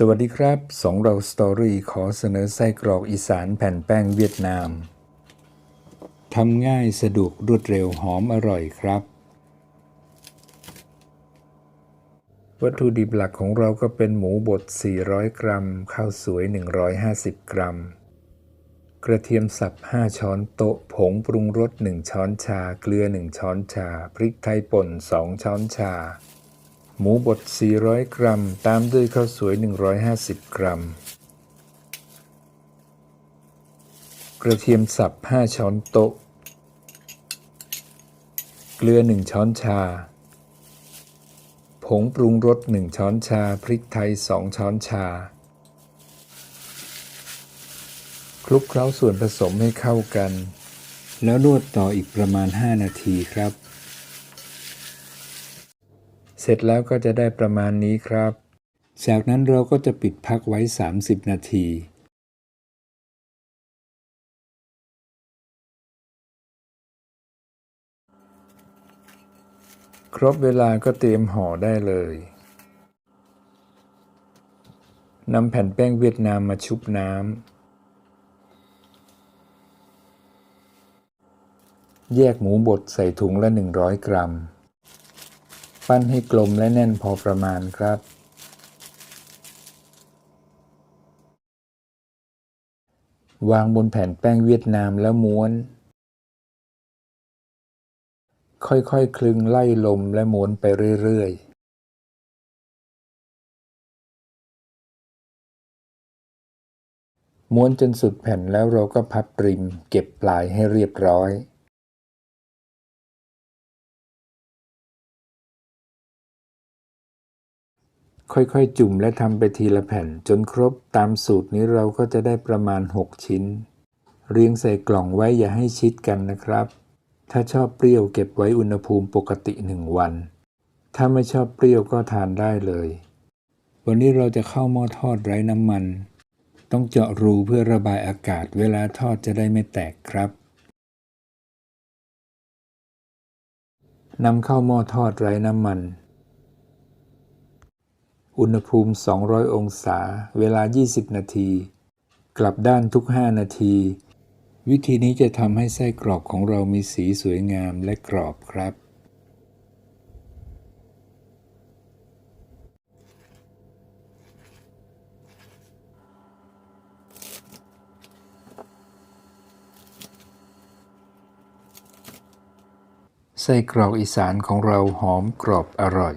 สวัสดีครับสองเราสตอรี่ขอเสนอไส้กรอกอีสานแผ่นแป้งเวียดนาม ทำง่ายสะดวกรวดเร็วหอมอร่อยครับ วัตถุดิบหลักของเราก็เป็นหมูบด 400 กรัม ข้าวสวย 150 กรัม กระเทียมสับ 5 ช้อนโต๊ะ ผงปรุงรส 1 ช้อนชา เกลือ 1 ช้อนชา พริกไทยป่น 2 ช้อนชา หมูบด 400 กรัม ตามด้วยข้าวสวย 150 กรัม กระเทียมสับ 5 ช้อนโต๊ะ เกลือ 1 ช้อนชา ผงปรุงรส 1 ช้อนชา พริกไทย 2 ช้อนชา คลุกเคล้าส่วนผสมให้เข้ากัน แล้วนวดต่ออีกประมาณ 5 นาทีครับ เสร็จแล้วก็จะได้ประมาณนี้ครับ จากนั้นเราก็จะปิดพักไว้ 30 นาทีครบเวลาก็เตรียมห่อได้เลยนำแผ่นแป้งเวียดนามมาชุบน้ำ แยกหมูบดใส่ถุงละ 100 กรัม ปั้นให้กลมและแน่นพอประมาณครับ วางบนแผ่นแป้งเวียดนามแล้วม้วน ค่อยๆคลึงไล่ลมและม้วนไปเรื่อยๆม้วนจนสุดแผ่นแล้วเราก็พับริม เก็บปลายให้เรียบร้อย ค่อยๆ จุ่มและทำไปทีละแผ่นจนครบตามสูตรนี้เราก็จะได้ประมาณ 6 ชิ้น เรียงใส่กล่องไว้อย่าให้ชิดกันนะครับ ถ้าชอบเปรี้ยวเก็บไว้อุณหภูมิปกติ 1 วัน ถ้าไม่ชอบเปรี้ยวก็ทานได้เลย วันนี้เราจะเข้าหม้อทอดไร้น้ำมัน ต้องเจาะรูเพื่อระบายอากาศเวลาทอดจะได้ไม่แตกครับนำเข้าหม้อทอดไร้น้ำมัน อุณหภูมิ 200 องศา เวลา 20 นาที กลับด้านทุก 5 นาที วิธีนี้จะทำให้ไส้กรอกของเรามีสีสวยงามและกรอบครับ ไส้กรอกอีสานของเราหอมกรอบอร่อย